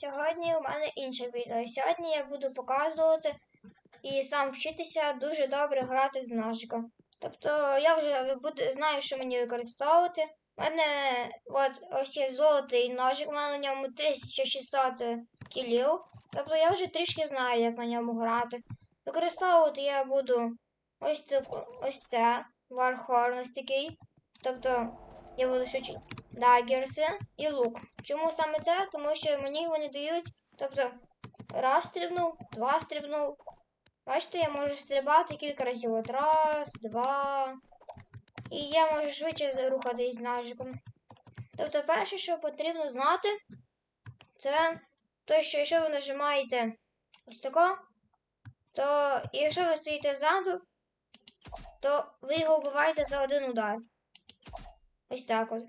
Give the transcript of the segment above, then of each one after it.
Сьогодні у мене інше відео. Сьогодні я буду показувати і сам вчитися дуже добре грати з ножиком. Тобто я вже буду, знаю, що мені використовувати. У мене от ось є золотий ножик, у мене на ньому 1600 кілів. Тобто я вже трішки знаю, як на ньому грати. Використовувати я буду ось таку, ось це, вархорн ось такий. Тобто я буду швидше дагерси і лук. Чому саме це? Тому що мені вони дають, тобто раз стрибнув, два стрибнув. Бачите, я можу стрибати кілька разів. От раз, два. І я можу швидше рухатись ножиком. Тобто, перше, що потрібно знати, це те, що якщо ви нажимаєте ось тако, то якщо ви стоїте ззаду, то ви його вбиваєте за один удар. Ось так от.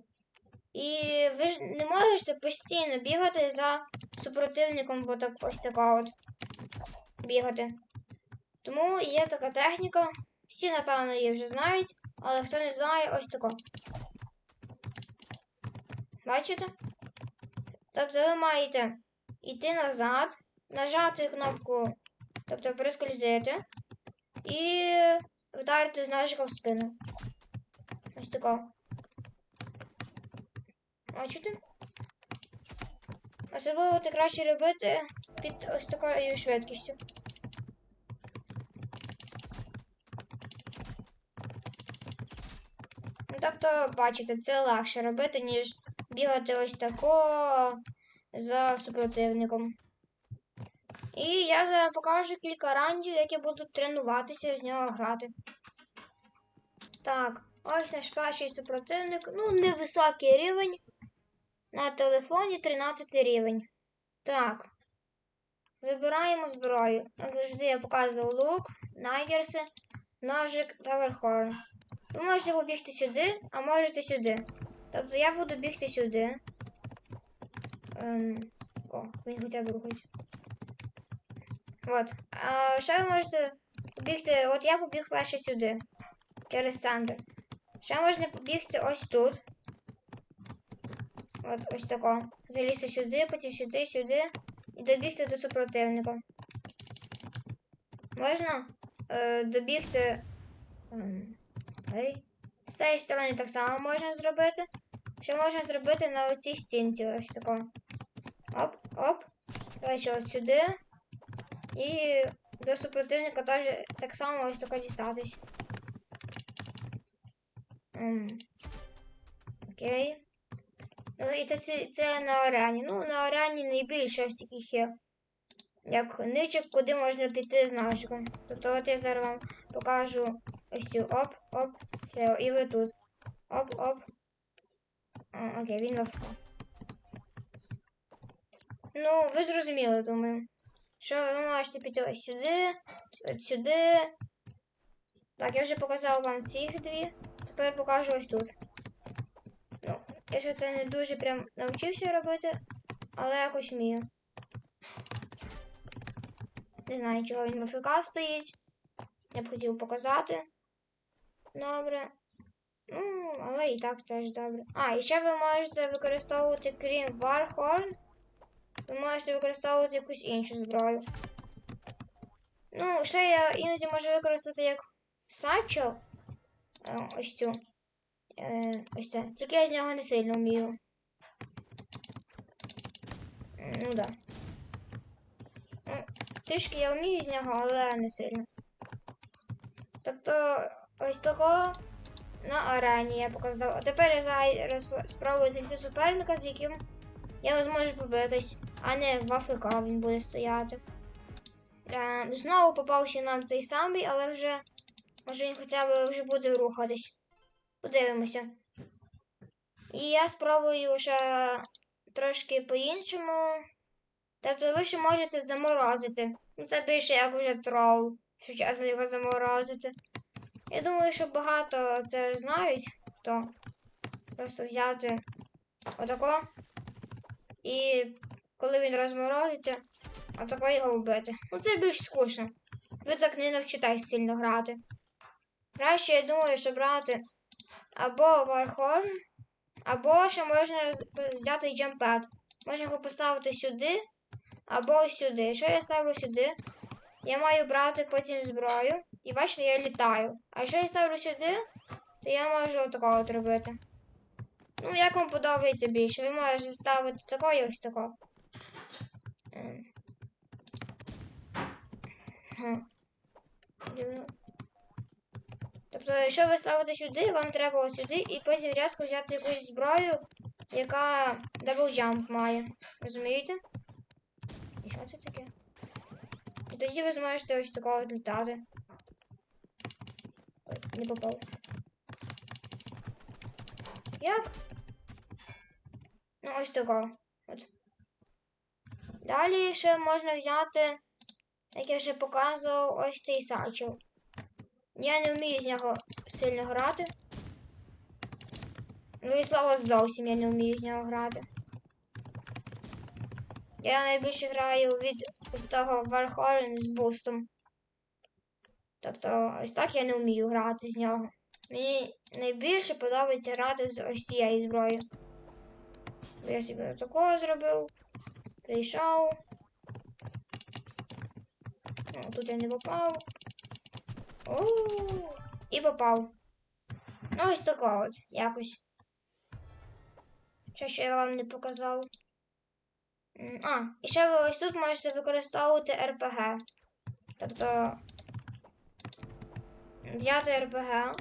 І ви ж не можете постійно бігати за супротивником отак, ось така от. Бігати. Тому є така техніка. Всі, напевно, її вже знають, але хто не знає, ось тако. Бачите? Тобто ви маєте йти назад, нажати кнопку, тобто прискользити, і вдарити з ножика в спину. Ось тако. Бачите? Особливо це краще робити під ось такою швидкістю. Ну, тобто, бачите, це легше робити, ніж бігати ось тако за супротивником. І я зараз покажу кілька рандів, які будуть тренуватися з нього грати. Так, ось наш перший супротивник. Ну, невисокий рівень. На телефоні 13 рівень. Так. Вибираємо зброю. Як завжди я показую лук, нагерси, ножик та верхорн. Ви можете побігти сюди, а можете сюди. Тобто я буду бігти сюди. Ем... О, він хоча б рухається. От. А ще ви можете побігти. От я побіг перше сюди. Через центр. Ще можна побігти ось тут. От ось тако. Залізти сюди, потім сюди, сюди. І добігти до супротивника. Можна е, добігти. Ем, Ей. З цієї сторони так само можна зробити. Що можна зробити на оцій стінці ось тако. Оп, оп. Давай ось сюди. І до супротивника теж так само ось тако дістатись. Ем. Окей. Ну і це, це на арені. Ну, на арені найбільше ось таких є. Як ничок, куди можна піти з ножиком. Тобто от я зараз вам покажу ось цю оп-оп. Все, і ви тут. Оп-оп. Окей, він навпаки. Ну, ви зрозуміли, думаю. Що ви можете піти ось сюди, от сюди. Так, я вже показав вам цих дві. Тепер покажу ось тут. Я ще це не дуже прям навчився робити, але якось вмію. Не знаю, чого він в АФК стоїть. Я б хотів показати. Добре. Ну, але і так теж добре. А, і ще ви можете використовувати, крім Warhorn, ви можете використовувати якусь іншу зброю. Ну, ще я іноді можу використати як. Е, Ось цю. Е, ось це. Тільки я з нього не сильно вмію. Ну да. Ну, трішки я вмію з нього, але не сильно. Тобто, ось такого на арені я показав. А тепер я зараз спробую знайти суперника, з яким я зможу побитись, а не в АФК він буде стояти. Е, знову попався нам цей самий, але вже може він хоча б вже буде рухатись. Подивимося. І я спробую ще трошки по-іншому. Тобто ви ще можете заморозити. Ну, це більше як вже трол, що часом його заморозити. Я думаю, що багато це знають, то просто взяти отако. І коли він розморозиться, отако його вбити. Ну це більш скучно. Ви так не навчитесь сильно грати. Краще, я думаю, що брати або Warhorn, або ще можна взяти джампад. Можна його поставити сюди або сюди. Якщо я ставлю сюди, я маю брати потім зброю. І бачите, я літаю. А якщо я ставлю сюди, то я можу отакого от робити. Ну, як вам подобається більше? Ви можете ставити такого і ось такого. Ем. Дивно. Тобто, якщо ви ставите сюди, вам треба ось сюди і потім різко взяти якусь зброю, яка дабл джамп має. Розумієте? І що це таке? І тоді ви зможете ось такого літати. Ой, не попав. Як? Ну, ось такого. От. Далі ще можна взяти, як я вже показував, ось цей сачел. Я не вмію з нього сильно грати. Ну і слава зовсім я не вмію з нього грати. Я найбільше граю від ось того Warhorn з бустом. Тобто ось так я не вмію грати з нього. Мені найбільше подобається грати з ось цією зброєю. Я собі такого зробив. Прийшов. Ну, тут я не попав. І попав. Ну, ось такого от, якось. Ще що я вам не показав. А, і ще ви ось тут можете використовувати РПГ. Тобто взяти РПГ.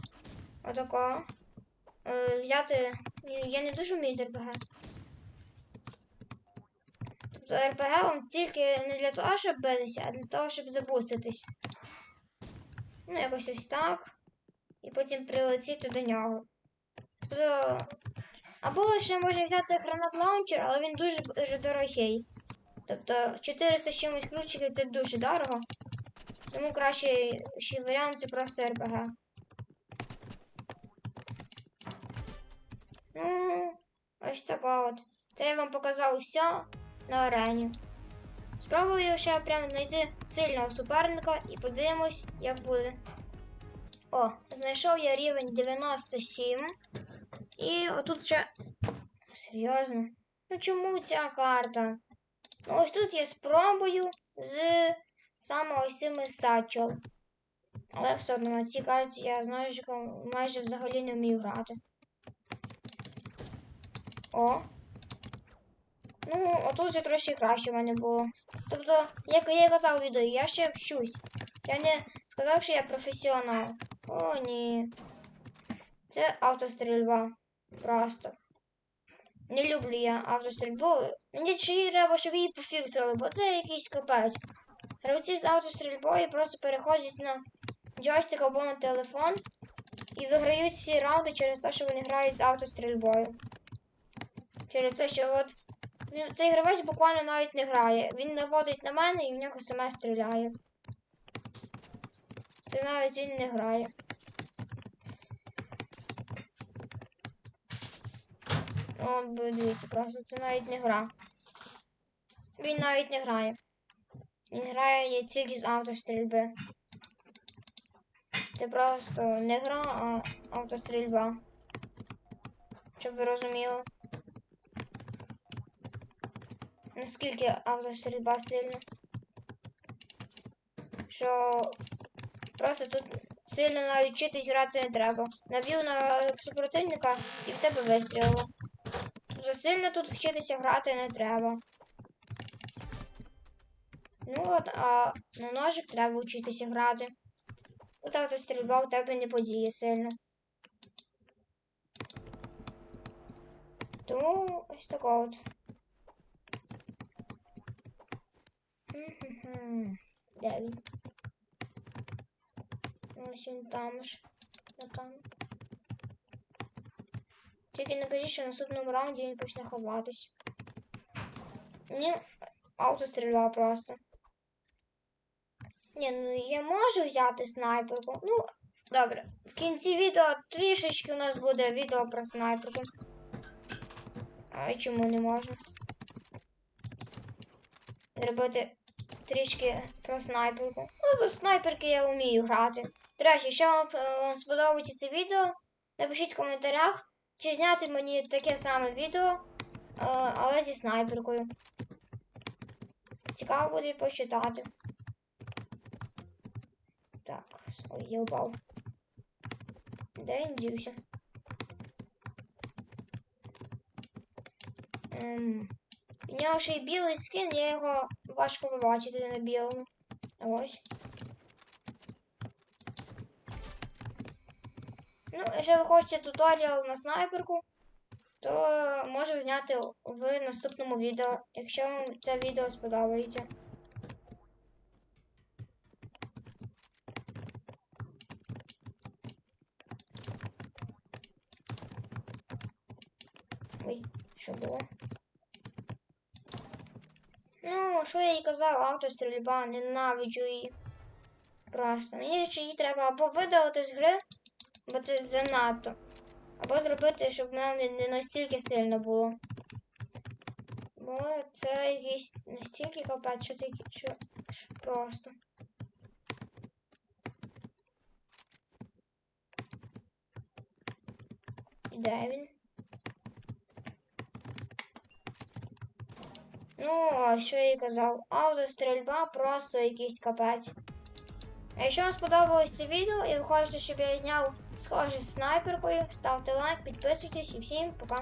Отако. Е, взяти. Я не дуже вмію з РПГ. Тобто РПГ вам тільки не для того, щоб битися, а для того, щоб забуститись. Ну, якось ось так. І потім прилетіти до нього. Тобто. Або ще можна взяти гранат лаунчер, але він дуже дуже дорогий. Тобто 400 з чимось ключиків це дуже дорого. Тому краще ще варіант це просто РПГ. Ну, ось така от. Це я вам показав все на арені. Спробую ще прямо знайти сильного суперника і подивимось, як буде. О, знайшов я рівень 97. І отут ще. Серйозно? Ну чому ця карта? Ну ось тут я спробую з саме ось цими сачел. Але все одно на цій карті я знаю, що майже взагалі не вмію грати. О. Ну, отут вже трошки краще в мене було. Тобто, як я казав у відео, я ще вчусь. Я не сказав, що я професіонал. О, ні. Це автострільба. Просто. Не люблю я автострільбу. Мені ще їй треба, щоб її пофіксили, бо це якийсь капець. Гравці з автострільбою просто переходять на джойстик або на телефон і виграють всі раунди через те, що вони грають з автострільбою. Через те, що от цей гравець буквально навіть не грає. Він наводить на мене і в нього саме стріляє. Це навіть він не грає. Бо дивіться, просто це навіть не гра. Він навіть не грає. Він грає тільки з автострільби. Це просто не гра, а автострільба. Щоб ви розуміли. Наскільки автострільба сильна. Що просто тут сильно навіть вчитись грати не треба. Наб'ю на супротивника і в тебе вистрілило. Тобто сильно тут вчитися грати не треба. Ну от, а на ножик треба вчитися грати. Тут автострільба у тебе не подіє сильно. Тому ось тако от. Де він? Ось він там ж. Ну там. Тільки не кажіть, що в наступному раунді він почне ховатись. Ні, автострільба просто. Ні, ну я можу взяти снайперку. Ну, добре. В кінці відео трішечки у нас буде відео про снайперку. А чому не можна? Зробити трішки про снайперку. Ну, бо снайперки я вмію грати. До речі, якщо вам е, сподобається це відео, напишіть в коментарях, чи зняти мені таке саме відео, е, але зі снайперкою. Цікаво буде почитати. Так, ой, я упав. Де він дівся? Ем, у нього ще й білий скін, я його важко побачити на білому. Ось. Ну, якщо ви хочете туторіал на снайперку, то можу зняти в наступному відео, якщо вам це відео сподобається. Ой, що було? Ну, що я їй казав, автострільба, ненавиджу її. Просто. Мені ще її треба або видалити з гри, бо це занадто. Або зробити, щоб вона не, настільки сильно було. Бо це якийсь настільки капець, що таке, що, що просто. Де він? Ну, а що я і казав, автострільба просто якийсь капець. Якщо вам сподобалось це відео і ви хочете, щоб я зняв схоже з снайперкою, ставте лайк, підписуйтесь і всім пока.